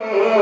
আমার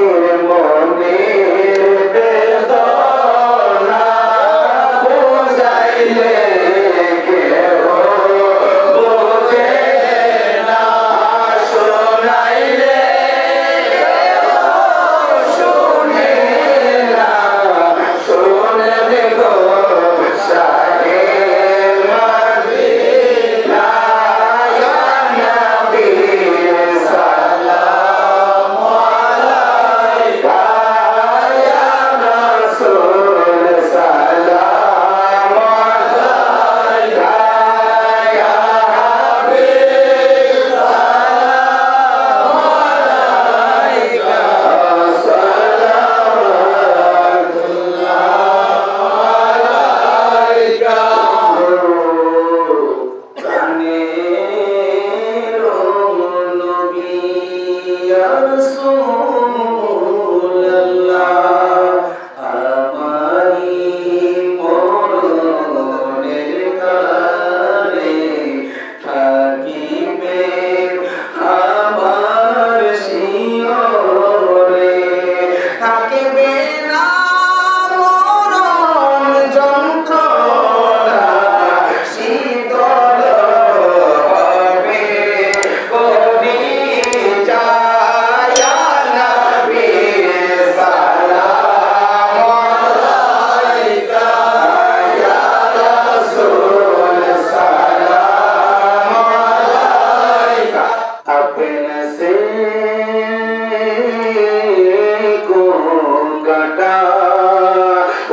কাটা।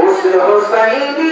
উস হোসাইন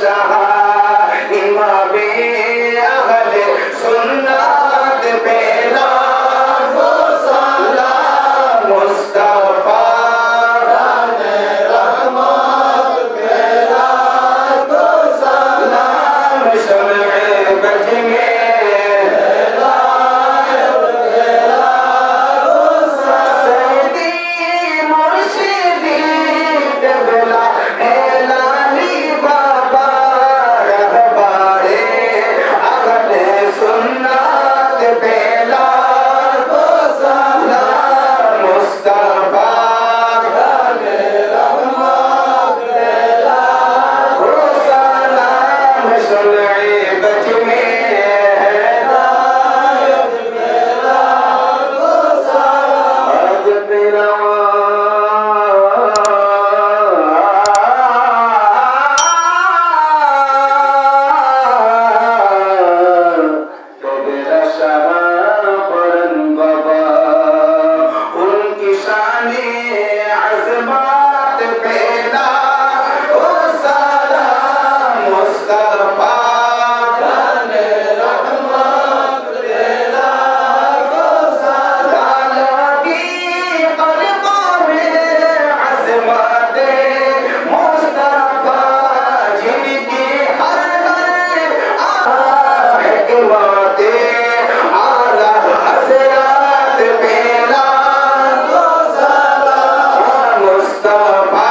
já. মুস্তাফা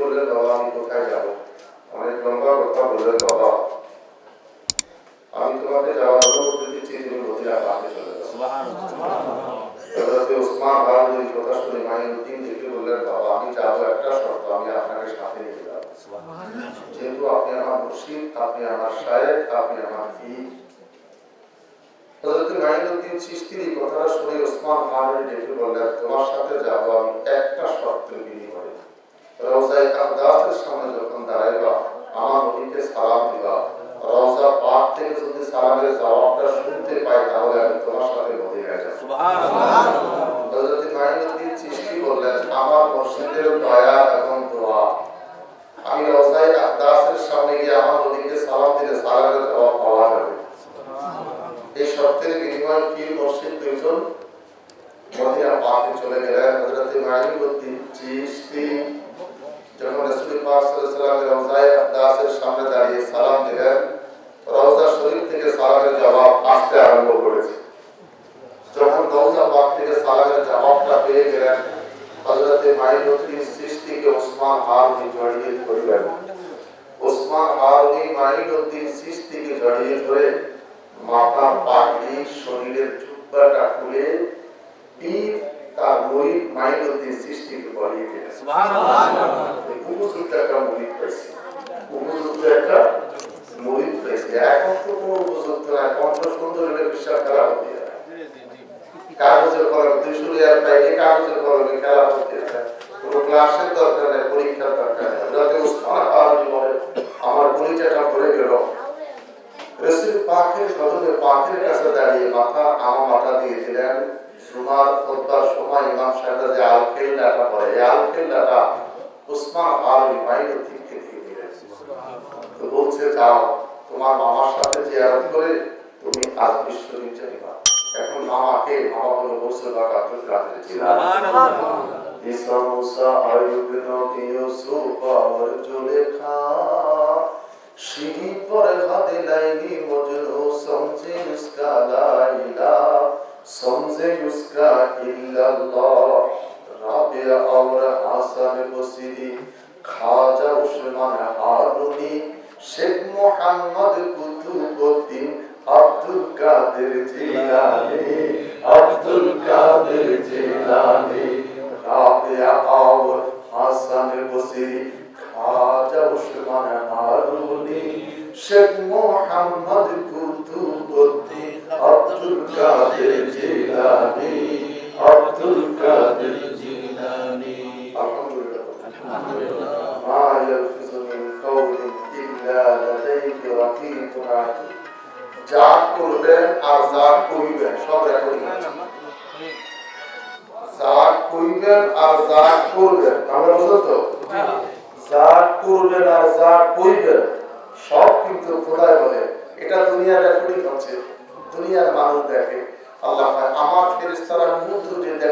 বললেন বাবা, আমি কোথায় যাব? অনেক লম্বা কথা বললেন বাবা। আমি তোমাকে যাওয়ার অনুমতি দিচ্ছি তুমি মদিনা পাকে চলে যাও কথা শুনে বললেন, বাবা, আমি একটা শর্ত, আমি আপনাকে সাথে নিয়ে যাব। যেহেতু আপনি আমার মুর্শিদ, আপনি আমার শায়েখ, আপনি আমার পীর। হযরত মাইনুদ্দিন চিশতির এই কথাটা শুনে ওসমান ডেকে বললেন, তোমার সাথে যাব আমি একটা শর্ত বিনিময়ে রওজায়ে আকদাসের সামনে যখন দাঁড়াইবা আমার নবীকে সালাম দিবা। রওজা পাক থেকে যদি সালামের জবাবটা শুনতে পাই তাহলে আমি তোমার সাথে মদিনায় যাব। হযরত মাইনুদ্দিন চিশতি বললেন আমার মসজিদের দয়া এবং দোয়া। আমি রওজায়ে আকদাসের শুরু আর বাইরে কাগজের কলমে খেলা করতে কোনো ক্লাসের সমঝে ইউসকা ইল্লাল্লাহ। রাবে আওরা হাসান বসিরি, খাজা উসমান হারুনি, শেখ মোহাম্মদ কুতুবউদ্দিন আব্দুল কাদের জিলানি, আব্দুল কাদের জিলানি। রাবে আওর হাসান বসিরি, খাজা উসমান হারুনি, শেখ মোহাম্মদ কুতুব আব্দুল কাদের জিলানী আব্দুল কাদের জিলানী। আলহামদুলিল্লাহ। মা ইয়ালফিজু মিন কাওলিন ইল্লা লাদাইহি রাকিবুন আতীদ যা করবেন আর যা কইবেন সব রেকর্ডিং যা কইবেন আর যা করবেন আমরা বুঝলো তো যা করবেন আর যা কইবেন সব কিন্তু খোদায় বলে। এটা দুনিয়ার রেকর্ডিং হচ্ছে দুনিয়ার মানুষ দেখে, আল্লাহ আমার ফেরেস্তারা মুখ এই যে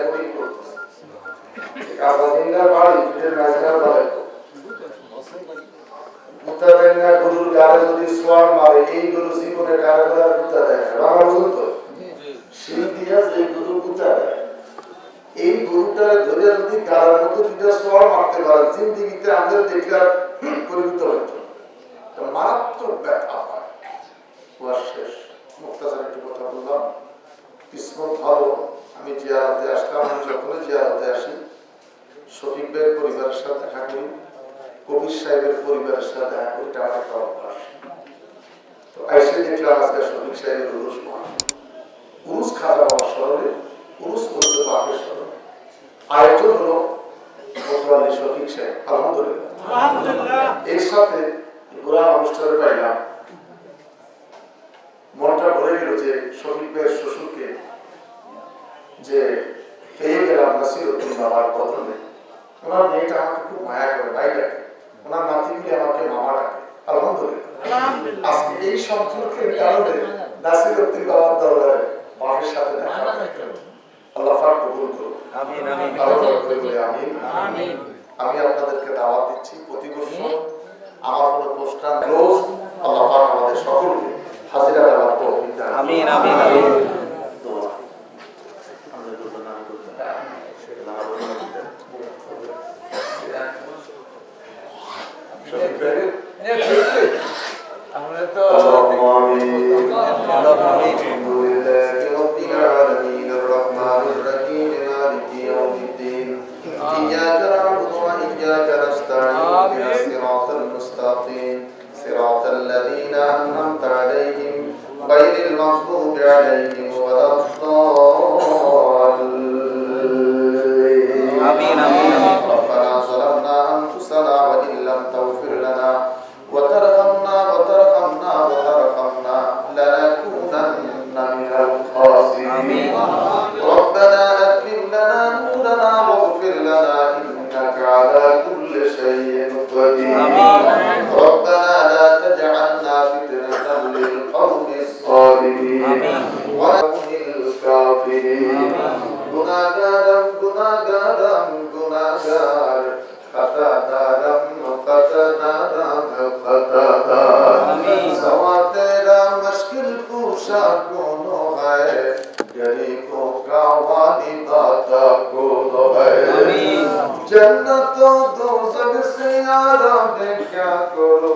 এই যদি দুটা মারতে আমাদের মারাত্মক ব্যথা হয় শেষ। মুক্তাজার একটু কথা বললাম। কিসমত ভালো, আমি আসি, শফিক পরিবারের সাথে দেখা করি, কবির সাহেবের পরিবারের সাথে দেখা করি, এটা আমার একটা দেখলাম আজকে শফিক সাহেবের উরুষ মহা। উরুষ খাতা বাবার স্মরণে الأرض الصالحين ومن الكافرين تیرا مشکل پوشا کونو ہے غریبوں کا والی داتا کونو جنت سے آرام کیا کرو؟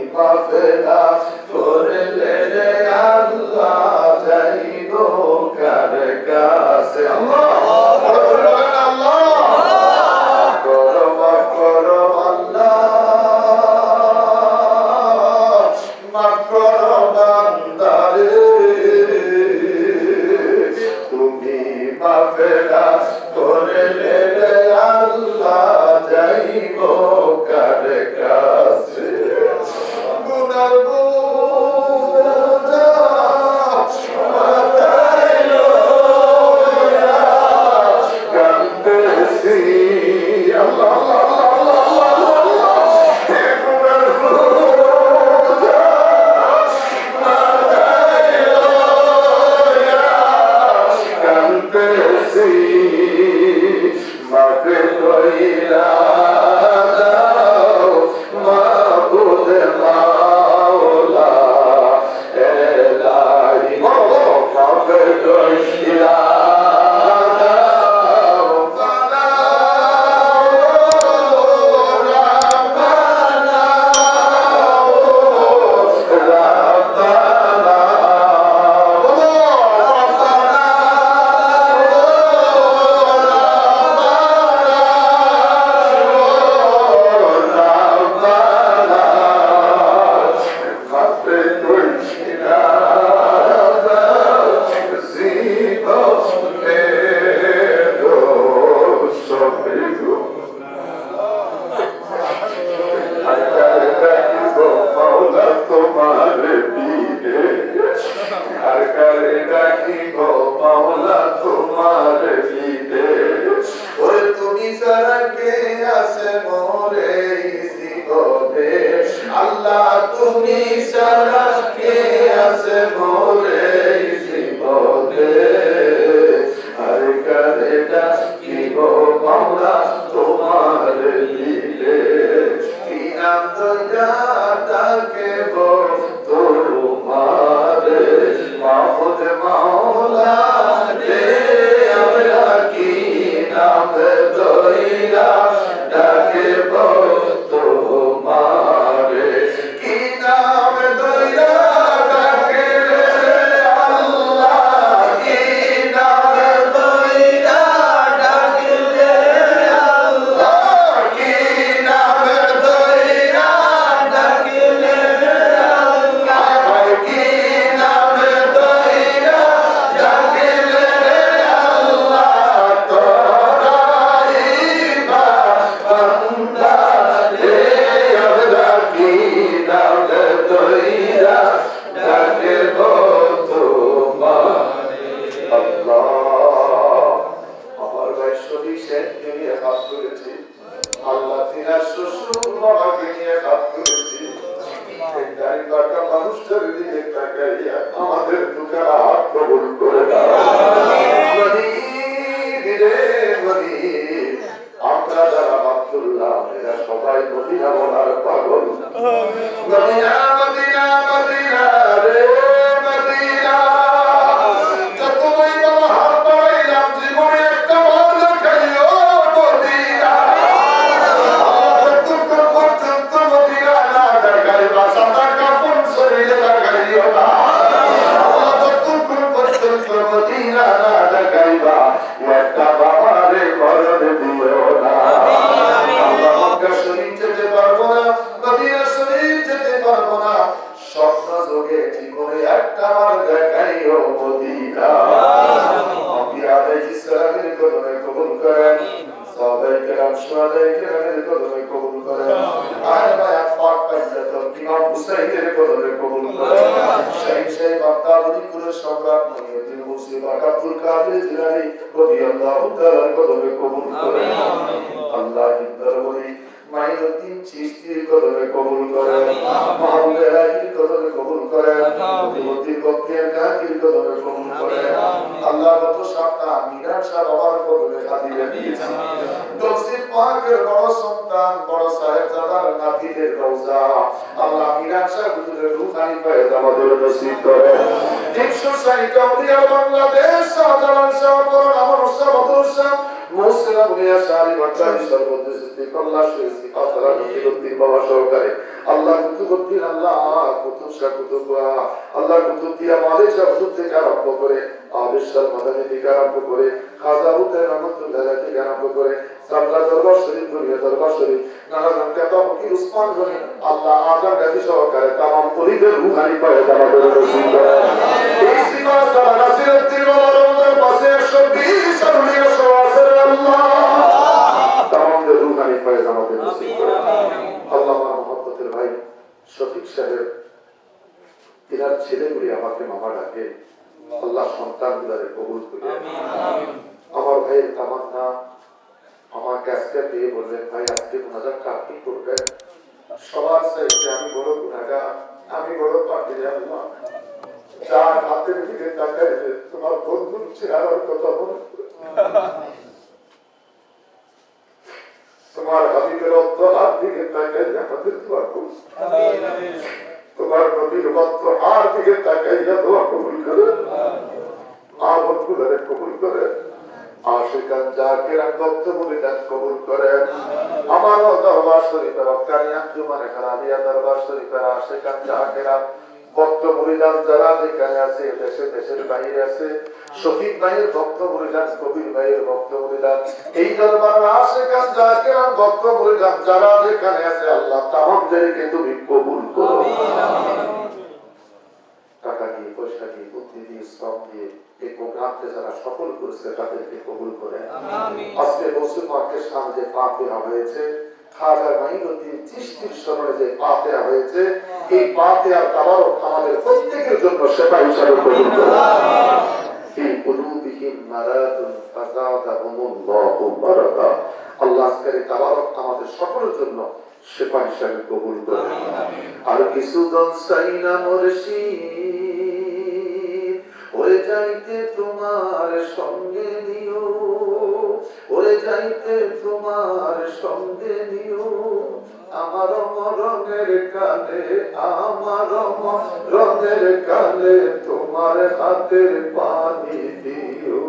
তুমি করলে রে আল্লাহ যাইব কার কাছে। আল্লাহ! হুসাইনের কদমে কবুল করেন শাহী শাহী বাগদাদি কুরের সম্রাট মহিউদ্দিন মুসলিম আব্দুল কাদের জিলানী রাদিয়াল্লাহু তাআলার কদমে কবুল করেন আল্লাহ মাইনুদ্দিন চিশতির কদমে কবুল করেন। মাহমুদ এলাহির কবুল করেন। মতিমতি বক্তিয়ার কাহির কদমে কবুল করেন। আল্লাহ কত সাতটা মিরান শাহ বাবার কদমে খাদিরে দিয়েছেন। তফসির পাকের বড় সন্তান বড় সাহেব জাদার নাতিদের রওজা। আল্লাহ মিরান শাহ হুজুরের রূহানি ফয়েজ আমাদের নসিব করেন শাহী কাউরিয়া বাংলাদেশ শাহ করুন আমার শাহ মুসলিম বুনিয়া শাহরি ভট্টাচার্য সর্বদেশ কল্লা শেষি পাতলা নথিগতির বাবা সহকারে। আল্লাহ কুতুবুদ্দিন আল্লাহ কুতুব শাহ কুতুব আল্লাহ কুতুব দিয়া মালিক শাহ হুজুর থেকে আরম্ভ করে আবিশাল মাদানী থেকে আরম্ভ করে, খাজা উদ্দিন রহমতুল্লাহ থেকে আরম্ভ করে, সাবলা দরবার শরীফ, দুনিয়া দরবার শরীফ, নানা জানকাতা ফকির উসমান গনি, আল্লাহ আজম গাজী সহকারে তামাম পরিদের রুহানি পায়ে আমাদের নসিব করে এই সীমা সারা নাসিরউদ্দিন ওয়া রমজান পাশে 120 আরুলিয়া সওয়াসের আল্লাহ তামামদের রুহানি পায়ে আমাদের আল্লাহ আমার ভাই শফিক সাহেব তিনার ছেলেগুলি আমাকে মামা ডাকে। আল্লাহ সন্তান গুলারে কবুল করে আমার ভাইয়ের তামান্না আমাকে আজকে পেয়ে বললেন ভাই আজকে মোনাজাতটা আপনি করবেন সবার চাইতে আমি বড় গুণাগার আমি বড় পাখি আল্লাহ। যার হাতের দিকে তাকায় তোমার বন্ধুর চেহারার কথা মনে হাত দিকে তাকায় আমাদের দোয়া কবুল তোমার নবীর অত্র হাত দিকে তাকাইয়া দোয়া কবুল করে আমল গুলারে কবুল করে আশিকান মুরিদান কবুল করেন। আমার দরবার শরীফের অকানি আঞ্জুমানে খারাপিয়া দরবার শরীফের আশিকান জাকিরান ভক্ত মুরিদান যারা যেখানে আছে দেশে দেশের বাইরে আছে শফিক ভাইয়ের ভক্ত মুরিদান কবির ভাইয়ের ভক্ত মুরিদান এই দরবার জাকিরান ভক্ত মুরিদান যারা যেখানে আছে আল্লাহ তামামদেরকে তুমি কবুল করো। টাকা দিয়ে পয়সা দিয়ে বুদ্ধি দিয়ে শ্রম দিয়ে এই প্রোগ্রামকে যারা সফল করেছে তাদেরকে কবুল করে। আজকে বসু পাকের সামনে যে পাতেয়া হয়েছে খাজা স্মরণে যে পাতেয়া হয়েছে এই পাতেয়ার আমাদের প্রত্যেকের জন্য সেবা হিসাবে এই কুলুবিহীন মারাদুন বারাকা আল্লাহ আমাদের সকলের জন্য সেবা হিসাবে কবুল আর কিছু দন সাইনা হয়ে যাইতে তোমার সঙ্গে দিও ওরে যাইতে তোমার সঙ্গে নিও। আমার মরণের কালে, আমার মরণের কালে তোমার হাতের পানি দিও।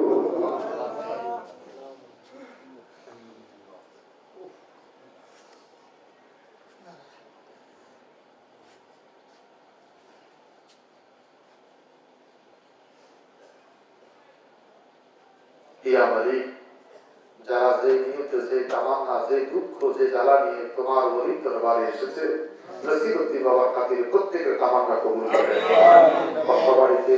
মালিক যারা যে নিয়ত যে তামান্না যে দুঃখ যে জ্বালা নিয়ে তোমার ওই দরবারে এসেছে নসিবতি বাবা খাতিরে প্রত্যেকের তামান্না কবুল করে বাড়িতে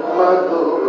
amado.